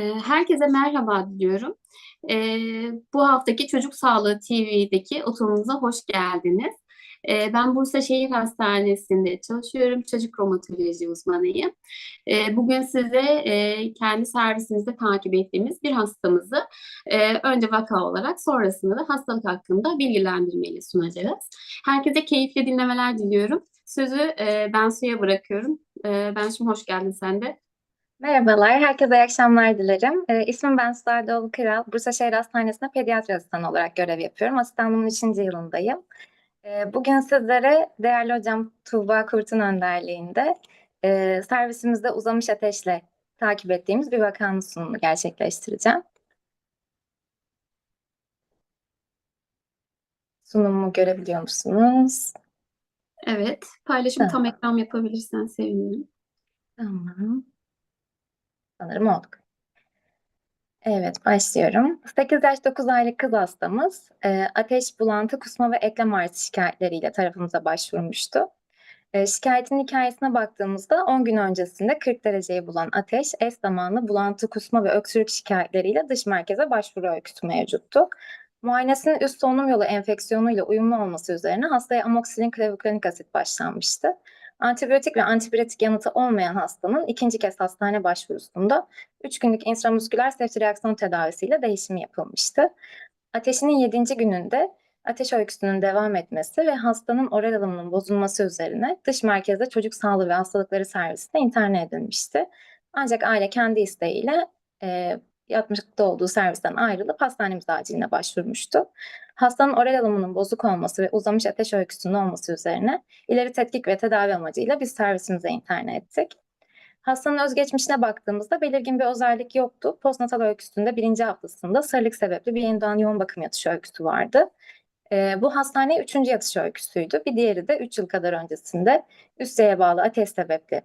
Ee, Herkese merhaba diliyorum. Ee, Bu haftaki Çocuk Sağlığı TV'deki oturumumuza hoş geldiniz. Ee, Ben Bursa Şehir Hastanesi'nde çalışıyorum. Çocuk romatoloji uzmanıyım. Bugün size e, kendi servisimizde takip ettiğimiz bir hastamızı e, önce vaka olarak sonrasında da hastalık hakkında bilgilendirmeyle sunacağız. Herkese keyifli dinlemeler diliyorum. Sözü e, ben suya bırakıyorum. Ben şimdi hoş geldin sen de. Merhabalar, herkese iyi akşamlar dilerim. Ee, ismim ben Doğulu Kral. Bursa Şehir Hastanesi'nde pediatri asistanı olarak görev yapıyorum. Asistanlığımın 3. yılındayım. Ee, bugün sizlere değerli hocam Tuğba Kurt'un önderliğinde e, servisimizde uzamış ateşle takip ettiğimiz bir vakanın sunumunu gerçekleştireceğim. Sunumumu görebiliyor musunuz? Evet, paylaşım tam Tamam. ekran yapabilirsen sevinirim. Tamam. Sanırım olduk. Evet, başlıyorum. 8 yaş 9 aylık kız hastamız e, ateş, bulantı, kusma ve eklem ağrısı şikayetleriyle tarafımıza başvurmuştu. E, şikayetin hikayesine baktığımızda 10 gün öncesinde 40 dereceyi bulan ateş, eş zamanlı bulantı, kusma ve öksürük şikayetleriyle dış merkeze başvuru öyküsü mevcuttu. Muayenesinin üst solunum yolu enfeksiyonuyla uyumlu olması üzerine hastaya amoksilin klavuklonik asit başlanmıştı. Antibiyotik ve antibiyotik yanıtı olmayan hastanın ikinci kez hastane başvurusunda 3 günlük intramusküler sepsi reaksiyon tedavisiyle değişim yapılmıştı. Ateşinin 7. gününde ateş öyküsünün devam etmesi ve hastanın oral alımının bozulması üzerine dış merkezde çocuk sağlığı ve hastalıkları servisine interne edilmişti. Ancak aile kendi isteğiyle e, yatmakta olduğu servisten ayrılıp hastanemiz aciline başvurmuştu. Hastanın oral alımının bozuk olması ve uzamış ateş öyküsünün olması üzerine ileri tetkik ve tedavi amacıyla biz servisimize interne ettik. Hastanın özgeçmişine baktığımızda belirgin bir özellik yoktu. Postnatal öyküsünde birinci haftasında sarılık sebepli bir yeniden yoğun bakım yatışı öyküsü vardı. Ee, bu hastaneye üçüncü yatış öyküsüydü. Bir diğeri de 3 yıl kadar öncesinde üsteye bağlı ateş sebepli e,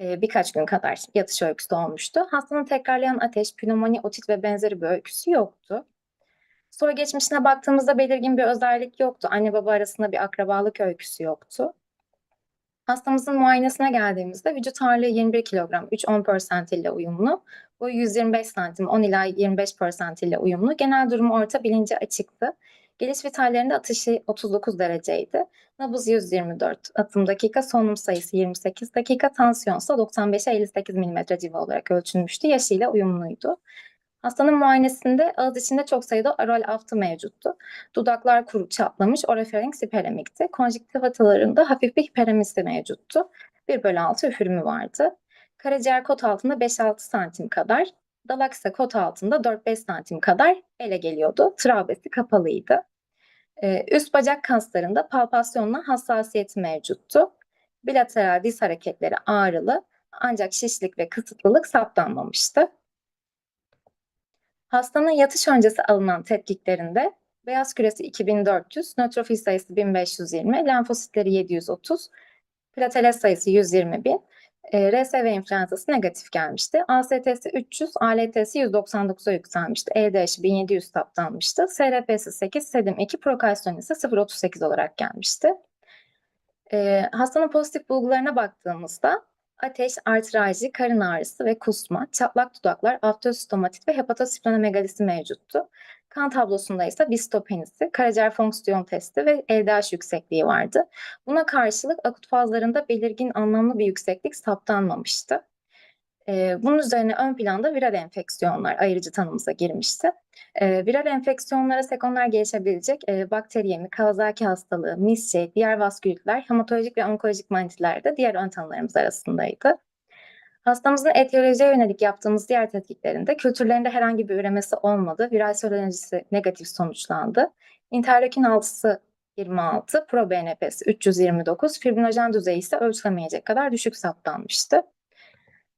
birkaç gün kadar yatış öyküsü olmuştu. Hastanın tekrarlayan ateş, pnömoni, otit ve benzeri bir öyküsü yoktu. Sonra geçmişine baktığımızda belirgin bir özellik yoktu. Anne baba arasında bir akrabalık öyküsü yoktu. Hastamızın muayenesine geldiğimizde vücut ağırlığı 21 kilogram 3-10 persentille uyumlu. Boyu 125 santim 10 ila 25 persentille uyumlu. Genel durumu orta bilinci açıktı. Geliş vitallerinde atışı 39 dereceydi. Nabız 124 atım dakika, solunum sayısı 28 dakika, tansiyonsa 95'e 58 mm civa olarak ölçülmüştü. Yaşıyla uyumluydu. Hastanın muayenesinde ağız içinde çok sayıda oral aftı mevcuttu. Dudaklar kuru çatlamış, orofarinks hiperemikti. Konjüktif atalarında hafif bir hiperemisi mevcuttu. 1 bölü 6 üfürümü vardı. Karaciğer kot altında 5-6 santim kadar, dalak ise kot altında 4-5 santim kadar ele geliyordu. Travesi kapalıydı. Ee, üst bacak kaslarında palpasyonla hassasiyeti mevcuttu. Bilateral diz hareketleri ağrılı ancak şişlik ve kısıtlılık saptanmamıştı. Hastanın yatış öncesi alınan tetkiklerinde beyaz küresi 2400, nötrofil sayısı 1520, lenfositleri 730, platelet sayısı 120 bin, e, RSV influenzası negatif gelmişti. AST'si 300, ALT'si 199'a yükselmişti. EDH'i 1700 saptanmıştı. SRP'si 8, SEDIM 2, prokalsiyon ise 0.38 olarak gelmişti. E, hastanın pozitif bulgularına baktığımızda ateş, artralji, karın ağrısı ve kusma, çatlak dudaklar, aftostomatit ve hepatosplenomegalisi mevcuttu. Kan tablosunda ise bistopenisi, karaciğer fonksiyon testi ve LDH yüksekliği vardı. Buna karşılık akut fazlarında belirgin anlamlı bir yükseklik saptanmamıştı. Ee, bunun üzerine ön planda viral enfeksiyonlar ayırıcı tanımıza girmişti. Ee, viral enfeksiyonlara sekonder gelişebilecek e, bakteriyemi, Kawasaki hastalığı, misçe, diğer vaskülitler, hematolojik ve onkolojik manitiler de diğer ön tanılarımız arasındaydı. Hastamızın etiyolojiye yönelik yaptığımız diğer tetkiklerinde kültürlerinde herhangi bir üremesi olmadı. Viral serolojisi negatif sonuçlandı. İnterleukin 6'sı 26, pro-BNP'si 329, fibrinojen düzeyi ise ölçülemeyecek kadar düşük saptanmıştı.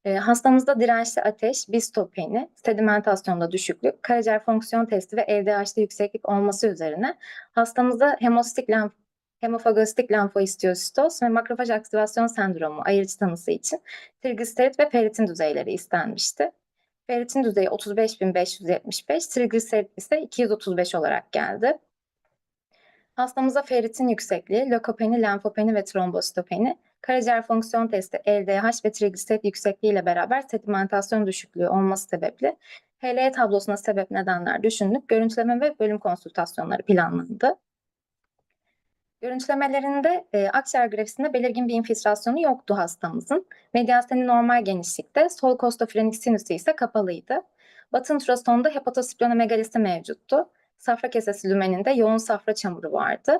E, hastamızda dirençli ateş, bistopeni, sedimentasyonda düşüklük, karaciğer fonksiyon testi ve LDH'de yükseklik olması üzerine hastamızda hemositik lenf hemofagositik lenfoistiyostoz ve makrofaj aktivasyon sendromu ayırıcı tanısı için trigliserit ve ferritin düzeyleri istenmişti. Ferritin düzeyi 35.575, trigliserit ise 235 olarak geldi. Hastamıza ferritin yüksekliği, lökopeni, lenfopeni ve trombositopeni Karaciğer fonksiyon testi, LDH ve trigliserit yüksekliği ile beraber sedimentasyon düşüklüğü olması sebeple HLE tablosuna sebep nedenler düşünülüp görüntüleme ve bölüm konsültasyonları planlandı. Görüntülemelerinde e, akciğer grafisinde belirgin bir infiltrasyonu yoktu hastamızın. Medyasteni normal genişlikte, sol kostofrenik sinüsü ise kapalıydı. Batın trostonda hepatosplenomegalisi mevcuttu. Safra kesesi lümeninde yoğun safra çamuru vardı.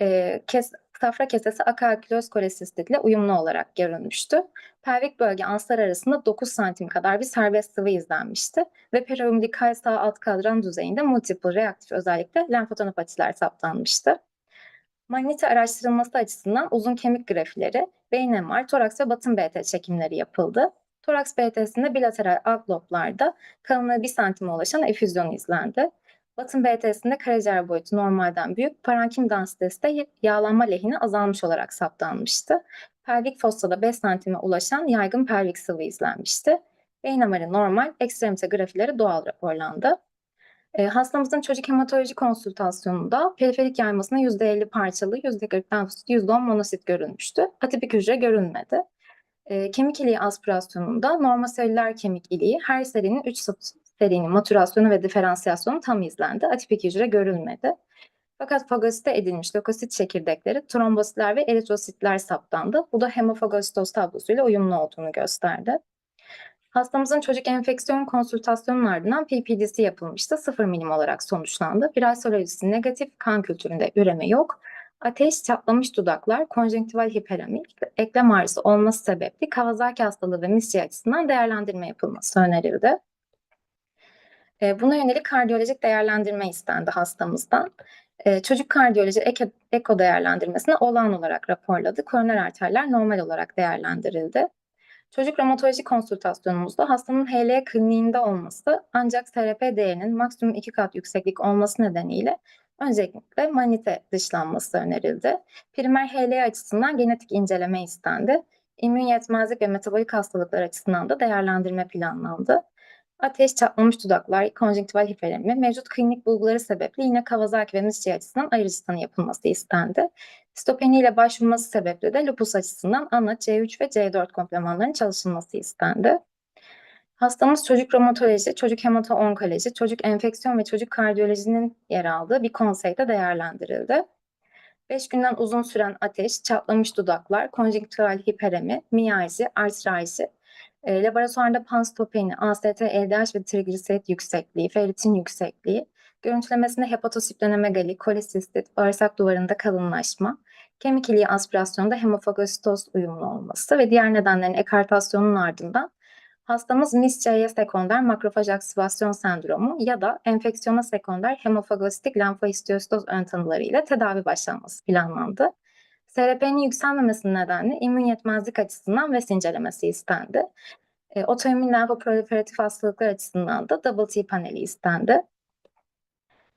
E, kes, safra kesesi akalküloz kolesistikle uyumlu olarak görülmüştü. Pelvik bölge anslar arasında 9 santim kadar bir serbest sıvı izlenmişti ve periumbilikal sağ alt kadran düzeyinde multiple reaktif özellikle lenfotonopatiler saptanmıştı. Magneti araştırılması açısından uzun kemik grafileri, beyin MR, toraks ve batın BT çekimleri yapıldı. Toraks BT'sinde bilateral alt loblarda kalınlığı 1 santime ulaşan efüzyon izlendi. Batın BT'sinde karaciğer boyutu normalden büyük, parenkim densitesi de yağlanma lehine azalmış olarak saptanmıştı. Pelvik fossada 5 santime ulaşan yaygın pelvik sıvı izlenmişti. Beyin MR'ı normal, ekstremite grafileri doğal raporlandı. E, hastamızın çocuk hematoloji konsültasyonunda periferik yaymasına %50 parçalı, %40 lenfosit, %10 monosit görülmüştü. Atipik hücre görülmedi. E, kemik iliği aspirasyonunda normal selüler kemik iliği her serinin 3 serinin maturasyonu ve diferansiyasyonu tam izlendi. Atipik hücre görülmedi. Fakat fagosite edilmiş lökosit çekirdekleri, trombositler ve eritrositler saptandı. Bu da hemofagositoz tablosuyla uyumlu olduğunu gösterdi. Hastamızın çocuk enfeksiyon konsültasyonunun ardından PPD'si yapılmıştı. 0 milim olarak sonuçlandı. Viral serolojisi negatif, kan kültüründe üreme yok. Ateş, çatlamış dudaklar, konjenktival hiperemi, eklem ağrısı olması sebeple Kawasaki hastalığı ve misya açısından değerlendirme yapılması önerildi. E, buna yönelik kardiyolojik değerlendirme istendi hastamızdan. E, çocuk kardiyoloji eko, değerlendirmesini olağan olarak raporladı. Koroner arterler normal olarak değerlendirildi. Çocuk romatoloji konsültasyonumuzda hastanın HL kliniğinde olması ancak SRP değerinin maksimum iki kat yükseklik olması nedeniyle öncelikle manite dışlanması önerildi. Primer HL açısından genetik inceleme istendi. İmmün yetmezlik ve metabolik hastalıklar açısından da değerlendirme planlandı. Ateş, çatlamış dudaklar, konjenktival hiperemi, mevcut klinik bulguları sebeple yine Kawasaki ve Mischi açısından ayrıcı tanı yapılması istendi. Stopeni ile başvurması sebeple de lupus açısından ANA, C3 ve C4 komplemanların çalışılması istendi. Hastamız çocuk romatoloji, çocuk hemato-onkoloji, çocuk enfeksiyon ve çocuk kardiyolojinin yer aldığı bir konseyde değerlendirildi. 5 günden uzun süren ateş, çatlamış dudaklar, konjenktival hiperemi, miyalji, artralji, e, laboratuvarda panstopeni, AST, LDH ve trigliserit yüksekliği, ferritin yüksekliği, görüntülemesinde hepatosplenomegali, kolisistit, bağırsak duvarında kalınlaşma, kemik iliği aspirasyonda hemofagositoz uyumlu olması ve diğer nedenlerin ekartasyonunun ardından hastamız MIS-CY sekonder makrofaj aktivasyon sendromu ya da enfeksiyona sekonder hemofagositik lenfohistiyositoz ön tanılarıyla tedavi başlanması planlandı. SRP'nin yükselmemesinin nedeni immün yetmezlik açısından VES incelemesi istendi. E, otoimmün lenfoproliferatif hastalıklar açısından da double T paneli istendi.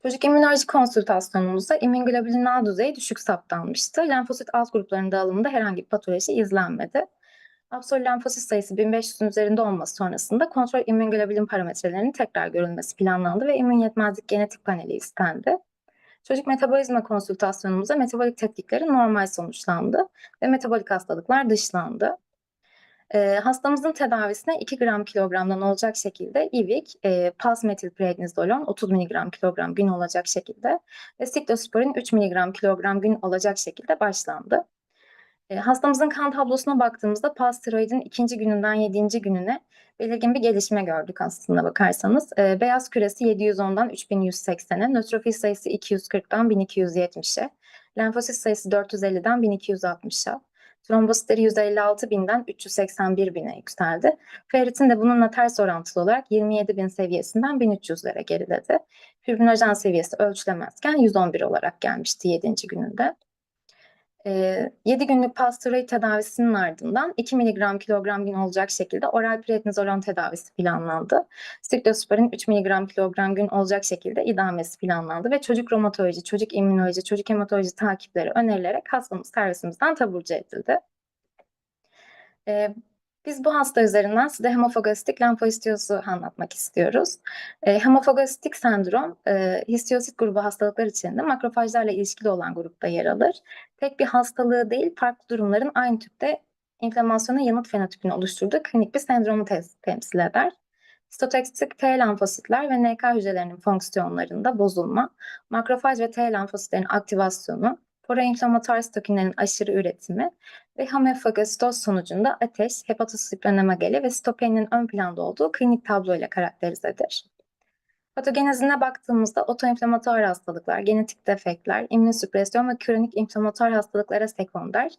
Çocuk immünoloji konsültasyonumuzda immünoglobulin A düzeyi düşük saptanmıştı. Lenfosit alt gruplarının dağılımında herhangi bir patoloji izlenmedi. Absolut lenfosit sayısı 1500'ün üzerinde olması sonrasında kontrol immünoglobulin parametrelerinin tekrar görülmesi planlandı ve immün yetmezlik genetik paneli istendi. Çocuk metabolizma konsültasyonumuzda metabolik tetkikleri normal sonuçlandı ve metabolik hastalıklar dışlandı. E, hastamızın tedavisine 2 gram kilogramdan olacak şekilde İVIK, e, pulse metilprednizolon 30 mg kilogram gün olacak şekilde ve siklosporin 3 mg kilogram gün olacak şekilde başlandı. E, hastamızın kan tablosuna baktığımızda pasteroidin ikinci gününden yedinci gününe belirgin bir gelişme gördük aslında bakarsanız. E, beyaz küresi 710'dan 3180'e, nötrofil sayısı 240'dan 1270'e, lenfosit sayısı 450'den 1260'a, trombositleri 156 binden 381 bine yükseldi. Ferritin de bununla ters orantılı olarak 27 bin seviyesinden 1300'lere geriledi. Fibrinojen seviyesi ölçülemezken 111 olarak gelmişti 7. gününde. 7 günlük pasteroid tedavisinin ardından 2 mg kilogram gün olacak şekilde oral prednizolon tedavisi planlandı. Siklosporin 3 mg kilogram gün olacak şekilde idamesi planlandı ve çocuk romatoloji, çocuk immünoloji, çocuk hematoloji takipleri önerilerek hastamız servisimizden taburcu edildi. Biz bu hasta üzerinden size hemofagositik lenfositozu anlatmak istiyoruz. E, hemofagositik sendrom, e, histiyosit grubu hastalıklar içinde makrofajlarla ilişkili olan grupta yer alır. Tek bir hastalığı değil, farklı durumların aynı tüpte inflamasyona yanıt fenotipini oluşturduğu klinik bir sendromu te- temsil eder. Sitotoksik T lenfositler ve NK hücrelerinin fonksiyonlarında bozulma, makrofaj ve T lenfositlerin aktivasyonu, proinflamatuar sitokinlerin aşırı üretimi ve hemofagositoz sonucunda ateş, hepatosplenomegali ve sitopeninin ön planda olduğu klinik tabloyla karakterizedir. Patogenezine baktığımızda otoinflamatuar hastalıklar, genetik defektler, immünosüpresyon ve kronik inflamatuar hastalıklara sekonder,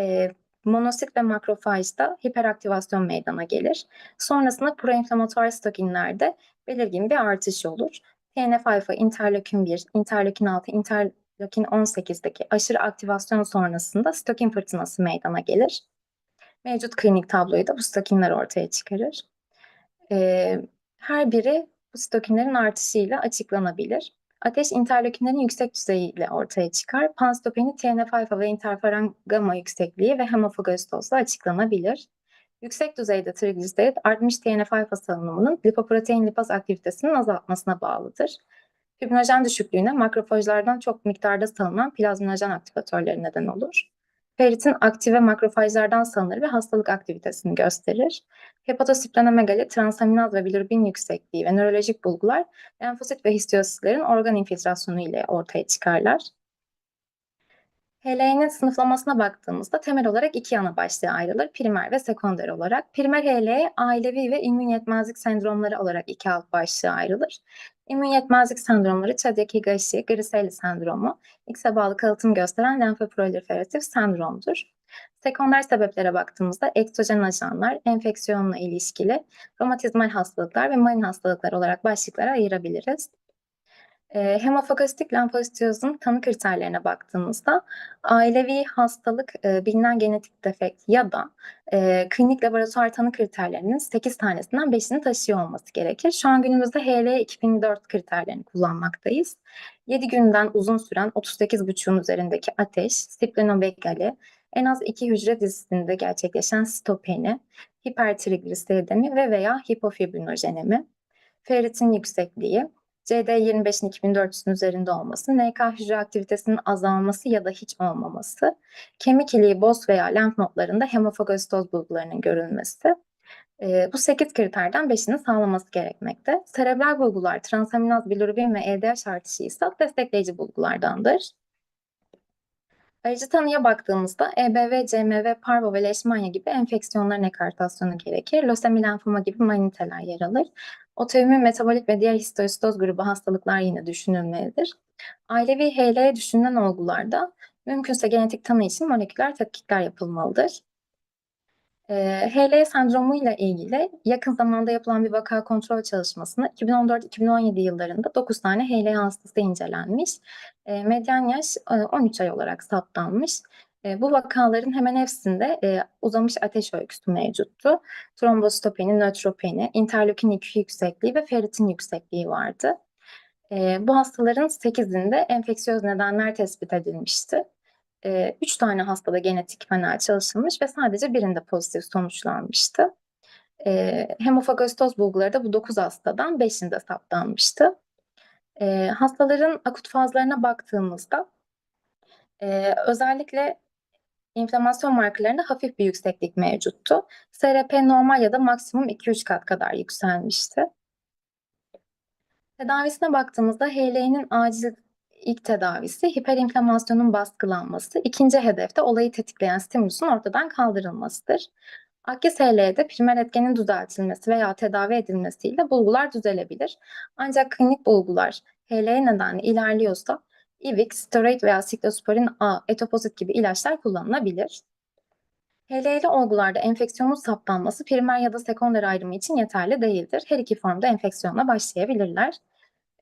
e, monosit ve makrofajda hiperaktivasyon meydana gelir. Sonrasında proinflamatuar sitokinlerde belirgin bir artış olur. TNF-alfa, interleukin 1, interleukin 6, interleukin 18'deki aşırı aktivasyon sonrasında sitokin fırtınası meydana gelir. Mevcut klinik tabloyu da bu sitokinler ortaya çıkarır. Ee, her biri bu sitokinlerin artışıyla açıklanabilir. Ateş interleukinlerin yüksek düzeyiyle ortaya çıkar. Panstopeni TNF-alfa ve interferon gamma yüksekliği ve hemofagositozla açıklanabilir. Yüksek düzeyde trigliserit artmış TNF-alfa salınımının lipoprotein lipaz aktivitesinin azaltmasına bağlıdır. Fibrinojen düşüklüğüne makrofajlardan çok miktarda salınan plazminojen aktivatörleri neden olur. Ferritin aktive makrofajlardan salınır ve hastalık aktivitesini gösterir. Hepatosplenomegali, transaminaz ve bilirubin yüksekliği ve nörolojik bulgular lenfosit ve histiyositlerin organ infiltrasyonu ile ortaya çıkarlar. HLA'nın sınıflamasına baktığımızda temel olarak iki ana başlığa ayrılır. Primer ve sekonder olarak. Primer HLA ailevi ve immün yetmezlik sendromları olarak iki alt başlığa ayrılır. İmmün yetmezlik sendromları Chadiak Higashi, Griscelli sendromu, X'e bağlı kalıtım gösteren lenfoproliferatif sendromdur. Sekonder sebeplere baktığımızda ektojen ajanlar, enfeksiyonla ilişkili, romatizmal hastalıklar ve marin hastalıklar olarak başlıklara ayırabiliriz. E, hemofagositik lenfositiyozun tanı kriterlerine baktığımızda ailevi hastalık, e, bilinen genetik defekt ya da e, klinik laboratuvar tanı kriterlerinin 8 tanesinden 5'ini taşıyor olması gerekir. Şu an günümüzde HL 2004 kriterlerini kullanmaktayız. 7 günden uzun süren 38,5'un üzerindeki ateş, splenomegali, en az iki hücre dizisinde gerçekleşen sitopeni, hipertrigliseridemi ve veya hipofibrinojenemi, ferritin yüksekliği, CD25'in 2400'ün üzerinde olması, NK hücre aktivitesinin azalması ya da hiç olmaması, kemik iliği, boz veya lenf nodlarında hemofagositoz bulgularının görülmesi. E, bu 8 kriterden 5'ini sağlaması gerekmekte. Serebral bulgular, transaminaz, bilirubin ve EDH artışı ise destekleyici bulgulardandır. Ayrıca tanıya baktığımızda EBV, CMV, parvo ve leishmania gibi enfeksiyonların ekartasyonu gerekir. Lösemi lenfoma gibi maniteler yer alır. Otoimmün metabolik ve diğer histositoz grubu hastalıklar yine düşünülmelidir. Ailevi HL'ye düşünülen olgularda mümkünse genetik tanı için moleküler tetkikler yapılmalıdır. E, HL sendromu ile ilgili yakın zamanda yapılan bir vaka kontrol çalışmasında 2014-2017 yıllarında 9 tane HL hastası incelenmiş. E, medyan yaş e, 13 ay olarak saptanmış. E, bu vakaların hemen hepsinde e, uzamış ateş öyküsü mevcuttu. Trombositopeni, nötropeni, interleukin 2 yüksekliği ve ferritin yüksekliği vardı. E, bu hastaların 8'inde enfeksiyöz nedenler tespit edilmişti. 3 tane hastada genetik panel çalışılmış ve sadece birinde pozitif sonuçlanmıştı. E, hemofagositoz bulguları da bu 9 hastadan 5'inde saptanmıştı. E, hastaların akut fazlarına baktığımızda e, özellikle inflamasyon markalarında hafif bir yükseklik mevcuttu. SRP normal ya da maksimum 2-3 kat kadar yükselmişti. Tedavisine baktığımızda HL'nin acil ilk tedavisi hiperinflamasyonun baskılanması, ikinci hedefte olayı tetikleyen stimulusun ortadan kaldırılmasıdır. Akis HL'de primer etkenin düzeltilmesi veya tedavi edilmesiyle bulgular düzelebilir. Ancak klinik bulgular HL nedenle ilerliyorsa Ivix, steroid veya siklosporin A, etopozit gibi ilaçlar kullanılabilir. HL'li olgularda enfeksiyonun saptanması primer ya da sekonder ayrımı için yeterli değildir. Her iki formda enfeksiyonla başlayabilirler.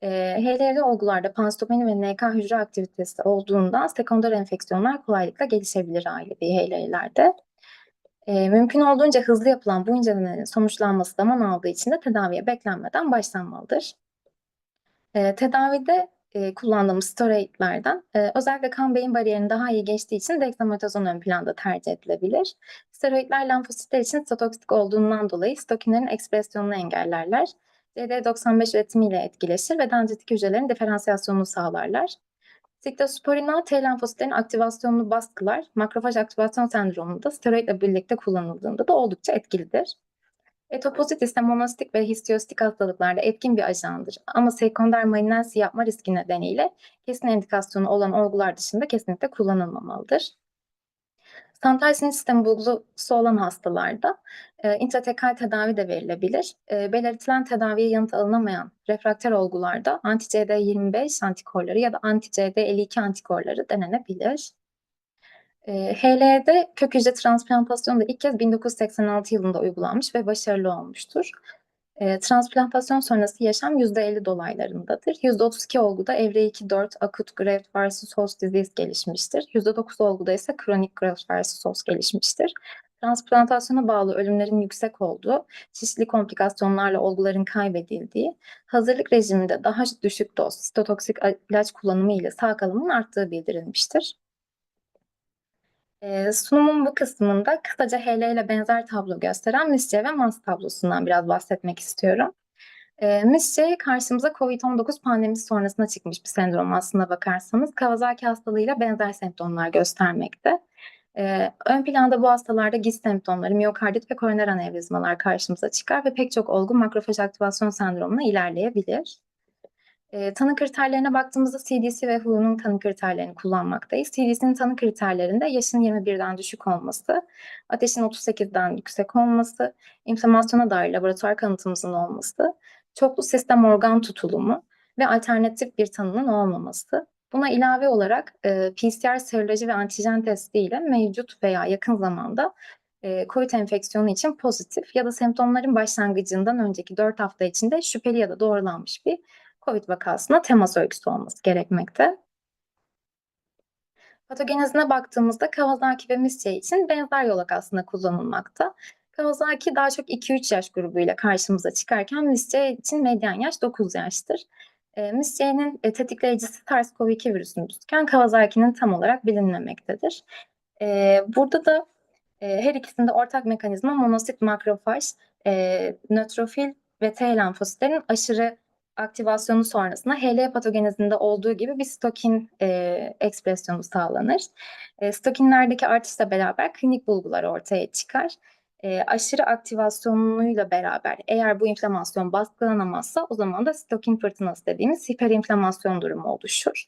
E, HL'li olgularda panstopeni ve NK hücre aktivitesi olduğundan sekonder enfeksiyonlar kolaylıkla gelişebilir ailevi HL'lerde. E, mümkün olduğunca hızlı yapılan bu incelemelerin sonuçlanması zaman aldığı için de tedaviye beklenmeden başlanmalıdır. E, tedavide e, kullandığımız steroidlerden e, özellikle kan beyin bariyerinin daha iyi geçtiği için dexamethasone ön planda tercih edilebilir. Steroidler lenfositler için sitotoksik olduğundan dolayı sitokinlerin ekspresyonunu engellerler. CD95 üretimiyle etkileşir ve dendritik hücrelerin diferansiyasyonunu sağlarlar. Siklosporina T lenfositlerin aktivasyonunu baskılar. Makrofaj aktivasyon sendromunda steroidle birlikte kullanıldığında da oldukça etkilidir. Etopozit ise monositik ve histiyositik hastalıklarda etkin bir ajandır. Ama sekonder malignansi yapma riski nedeniyle kesin indikasyonu olan olgular dışında kesinlikle kullanılmamalıdır. Santral sinir sistemi bulgusu olan hastalarda e, intratekal tedavi de verilebilir. E, belirtilen tedaviye yanıt alınamayan refraktör olgularda anti-CD25 antikorları ya da anti-CD52 antikorları denenebilir. E, HL'de kök hücre transplantasyonu da ilk kez 1986 yılında uygulanmış ve başarılı olmuştur. E, transplantasyon sonrası yaşam %50 dolaylarındadır. %32 olguda evre 2-4 akut graft versus host disease gelişmiştir. %9 olguda ise kronik graft versus host gelişmiştir. Transplantasyona bağlı ölümlerin yüksek olduğu, çeşitli komplikasyonlarla olguların kaybedildiği, hazırlık rejiminde daha düşük doz sitotoksik ilaç kullanımı ile sağ kalımın arttığı bildirilmiştir. Ee, sunumun bu kısmında kısaca HL ile benzer tablo gösteren MISC ve MAS tablosundan biraz bahsetmek istiyorum. Ee, MISC karşımıza COVID-19 pandemisi sonrasında çıkmış bir sendrom aslında bakarsanız. Kawasaki hastalığıyla benzer semptomlar göstermekte. Ee, ön planda bu hastalarda giz semptomları, miyokardit ve koroner anevrizmalar karşımıza çıkar ve pek çok olgu makrofaj aktivasyon sendromuna ilerleyebilir. E, tanı kriterlerine baktığımızda CDC ve WHO'nun tanı kriterlerini kullanmaktayız. CDC'nin tanı kriterlerinde yaşın 21'den düşük olması, ateşin 38'den yüksek olması, inflamasyona dair laboratuvar kanıtımızın olması, çoklu sistem organ tutulumu ve alternatif bir tanının olmaması. Buna ilave olarak e, PCR seroloji ve antijen testi ile mevcut veya yakın zamanda e, COVID enfeksiyonu için pozitif ya da semptomların başlangıcından önceki 4 hafta içinde şüpheli ya da doğrulanmış bir COVID vakasına temas öyküsü olması gerekmekte. Patogenezine baktığımızda Kawasaki ve Misce için benzer yolak aslında kullanılmakta. Kawasaki daha çok 2-3 yaş grubuyla karşımıza çıkarken Misce için medyan yaş 9 yaştır. E, Misce'nin e, tetikleyicisi SARS-CoV-2 virüsünden Kawasaki'nin tam olarak bilinmemektedir. E, burada da e, her ikisinde ortak mekanizma monosit makrofaj, e, nötrofil ve T lenfositlerin aşırı aktivasyonu sonrasında HL patogenezinde olduğu gibi bir stokin e, ekspresyonu sağlanır. E, stokinlerdeki artışla beraber klinik bulgular ortaya çıkar. E, aşırı aktivasyonuyla beraber eğer bu inflamasyon baskılanamazsa o zaman da stokin fırtınası dediğimiz hiperinflamasyon durumu oluşur.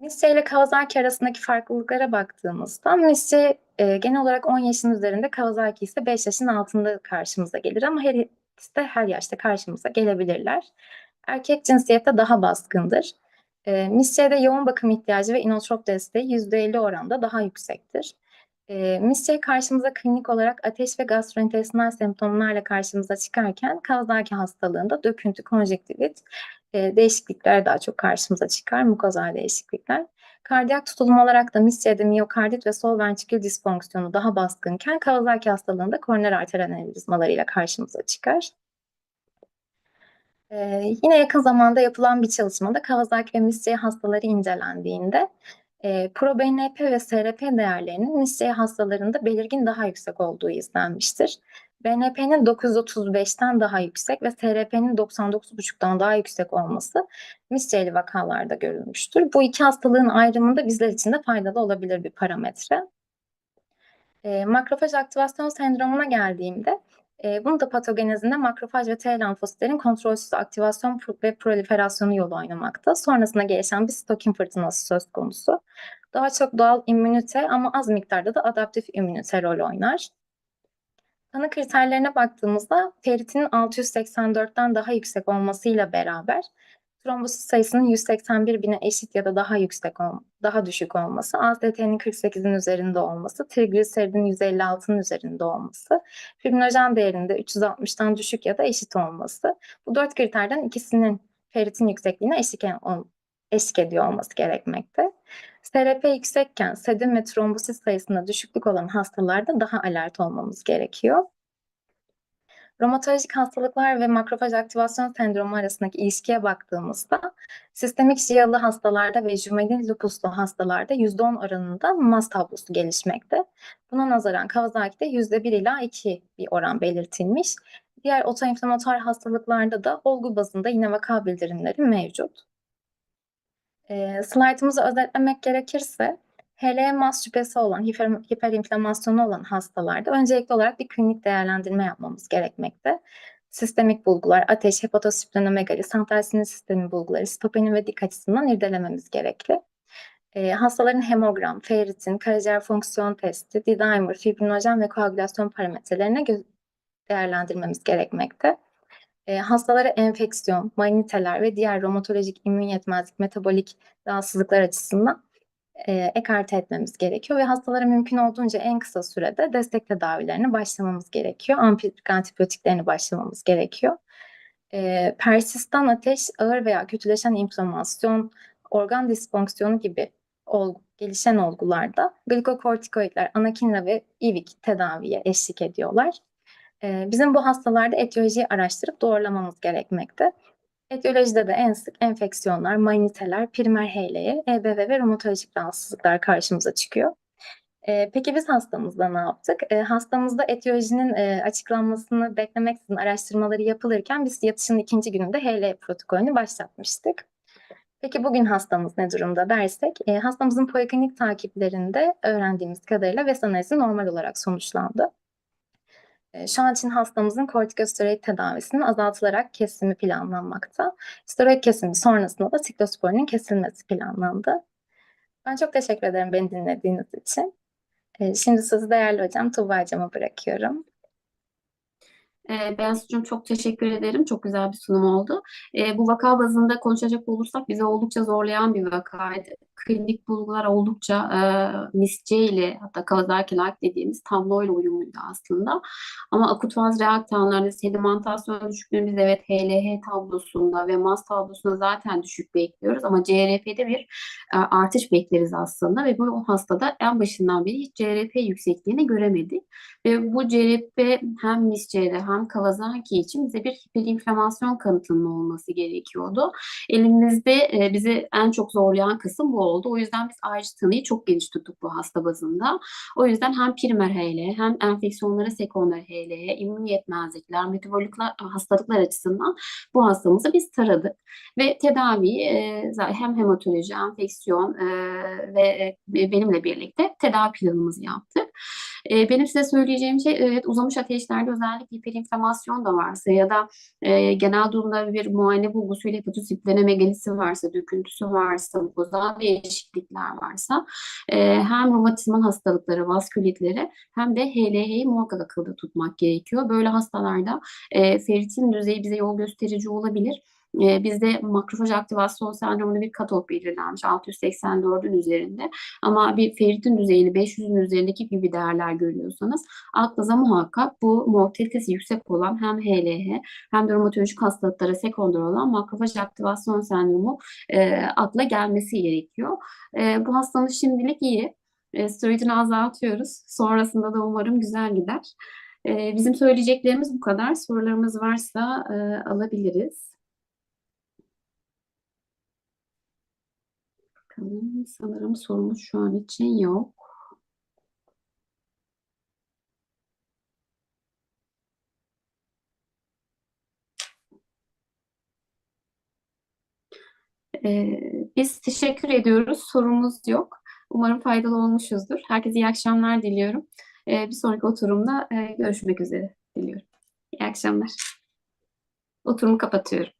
Nisce ile Kawasaki arasındaki farklılıklara baktığımızda Nisce e, genel olarak 10 yaşın üzerinde Kawasaki ise 5 yaşın altında karşımıza gelir ama her ikisi her yaşta karşımıza gelebilirler. Erkek cinsiyette daha baskındır. E, Misce'de yoğun bakım ihtiyacı ve inotrop desteği %50 oranda daha yüksektir. E, Misce karşımıza klinik olarak ateş ve gastrointestinal semptomlarla karşımıza çıkarken Kawasaki hastalığında döküntü, konjektivit, e, değişiklikler daha çok karşımıza çıkar, mukozal değişiklikler. Kardiyak tutulum olarak da Misce'de miyokardit ve sol ventrikül disfonksiyonu daha baskınken Kawasaki hastalığında koroner arter anevrizmalarıyla karşımıza çıkar. Ee, yine yakın zamanda yapılan bir çalışmada Kawasaki ve Misce hastaları incelendiğinde e, ProBNP ve SRP değerlerinin Misce hastalarında belirgin daha yüksek olduğu izlenmiştir. BNP'nin 935'ten daha yüksek ve SRP'nin 99,5'tan daha yüksek olması misceli vakalarda görülmüştür. Bu iki hastalığın ayrımında bizler için de faydalı olabilir bir parametre. E, makrofaj aktivasyon sendromuna geldiğimde e, bunun da patogenezinde makrofaj ve T lenfositlerin kontrolsüz aktivasyon ve proliferasyonu yolu oynamakta. Sonrasında gelişen bir stokin fırtınası söz konusu. Daha çok doğal immünite ama az miktarda da adaptif immünite rol oynar. Tanı kriterlerine baktığımızda ferritinin 684'ten daha yüksek olmasıyla beraber trombosit sayısının 181 bine eşit ya da daha yüksek daha düşük olması, AST'nin 48'in üzerinde olması, trigliseridin 156'nın üzerinde olması, fibrinojen değerinde 360'tan düşük ya da eşit olması. Bu dört kriterden ikisinin ferritin yüksekliğine eşlik, eşlik ediyor olması gerekmekte. SRP yüksekken sedim ve trombosit sayısında düşüklük olan hastalarda daha alert olmamız gerekiyor. Romatolojik hastalıklar ve makrofaj aktivasyon sendromu arasındaki ilişkiye baktığımızda sistemik jiyalı hastalarda ve juvenil lupuslu hastalarda %10 oranında mast tablosu gelişmekte. Buna nazaran Kawasaki'de %1 ila 2 bir oran belirtilmiş. Diğer otoinflamatuar hastalıklarda da olgu bazında yine vaka bildirimleri mevcut. E, slaytımızı özetlemek gerekirse HLA mast şüphesi olan, hiper, hiperinflamasyonu olan hastalarda öncelikli olarak bir klinik değerlendirme yapmamız gerekmekte. Sistemik bulgular, ateş, hepatosplenomegali, santral sinir sistemi bulguları, stopenin ve dik açısından irdelememiz gerekli. E, hastaların hemogram, ferritin, karaciğer fonksiyon testi, D-dimer, fibrinojen ve koagülasyon parametrelerine değerlendirmemiz gerekmekte. E, hastalara enfeksiyon, maligniteler ve diğer romatolojik immün yetmezlik, metabolik rahatsızlıklar açısından e, ekarte etmemiz gerekiyor ve hastalara mümkün olduğunca en kısa sürede destek tedavilerine başlamamız gerekiyor. Ampirik antibiyotiklerini başlamamız gerekiyor. E, persistan ateş, ağır veya kötüleşen inflamasyon, organ disfonksiyonu gibi ol, gelişen olgularda glikokortikoidler, anakinra ve ivik tedaviye eşlik ediyorlar. Bizim bu hastalarda etiyolojiyi araştırıp doğrulamamız gerekmekte. Etiyolojide de en sık enfeksiyonlar, maniteler, primer HL'ye, EBV ve romatolojik rahatsızlıklar karşımıza çıkıyor. Peki biz hastamızda ne yaptık? Hastamızda etiyolojinin açıklanmasını beklemeksizin araştırmaları yapılırken biz yatışın ikinci gününde HL protokolünü başlatmıştık. Peki bugün hastamız ne durumda dersek, hastamızın poliklinik takiplerinde öğrendiğimiz kadarıyla VES analizi normal olarak sonuçlandı. E, Şu an için hastamızın kortikosteroid tedavisinin azaltılarak kesimi planlanmakta. Steroid kesimi sonrasında da siklosporinin kesilmesi planlandı. Ben çok teşekkür ederim beni dinlediğiniz için. E, Şimdi sözü değerli hocam Tuğba hocama bırakıyorum. Ee, Beyazıt'cığım çok teşekkür ederim. Çok güzel bir sunum oldu. Ee, bu vaka bazında konuşacak olursak bize oldukça zorlayan bir vakaydı. Klinik bulgular oldukça e, MIS-C ile hatta Kawasaki-like dediğimiz tabloyla uyumluydu aslında. Ama akut faz reaktanlarda sedimentasyon düşüklüğünü biz evet HLH tablosunda ve MAS tablosunda zaten düşük bekliyoruz ama CRP'de bir e, artış bekleriz aslında ve bu hastada en başından beri hiç CRP yüksekliğini göremedik. Ve bu CRP hem MIS-C'de hem Kawasaki için bize bir hiperinflamasyon kanıtının olması gerekiyordu. Elimizde e, bizi en çok zorlayan kısım bu oldu. O yüzden biz ayrıca tanıyı çok geniş tuttuk bu hasta bazında. O yüzden hem primer HL hem enfeksiyonlara sekonder HL, immün yetmezlikler, metabolik hastalıklar açısından bu hastamızı biz taradık. Ve tedavi e, hem hematoloji, enfeksiyon e, ve e, benimle birlikte tedavi planımızı yaptık. E, benim size söyleyeceğim şey evet uzamış ateşlerde özellikle hiperinflamasyon da varsa ya da e, genel durumda bir muayene bulgusuyla hepatosplenomegalisi varsa, döküntüsü varsa, mukozal değişiklikler varsa e, hem romatizmal hastalıkları, vaskülitleri hem de HLH'yi muhakkak akılda tutmak gerekiyor. Böyle hastalarda e, ferritin düzeyi bize yol gösterici olabilir. E, bizde makrofaj aktivasyon sendromunda bir cutoff belirlenmiş 684'ün üzerinde. Ama bir ferritin düzeyini 500'ün üzerindeki gibi değerler görüyorsanız aklınıza muhakkak bu mortalitesi yüksek olan hem HLH hem de romatolojik hastalıklara sekonder olan makrofaj aktivasyon sendromu e, akla gelmesi gerekiyor. E, bu hastanın şimdilik iyi. E, steroidini azaltıyoruz. Sonrasında da umarım güzel gider. E, bizim söyleyeceklerimiz bu kadar. Sorularımız varsa e, alabiliriz. Bakalım. Sanırım sorumuz şu an için yok. Ee, biz teşekkür ediyoruz. Sorumuz yok. Umarım faydalı olmuşuzdur. Herkese iyi akşamlar diliyorum. Ee, bir sonraki oturumda e, görüşmek üzere diliyorum. İyi akşamlar. Oturumu kapatıyorum.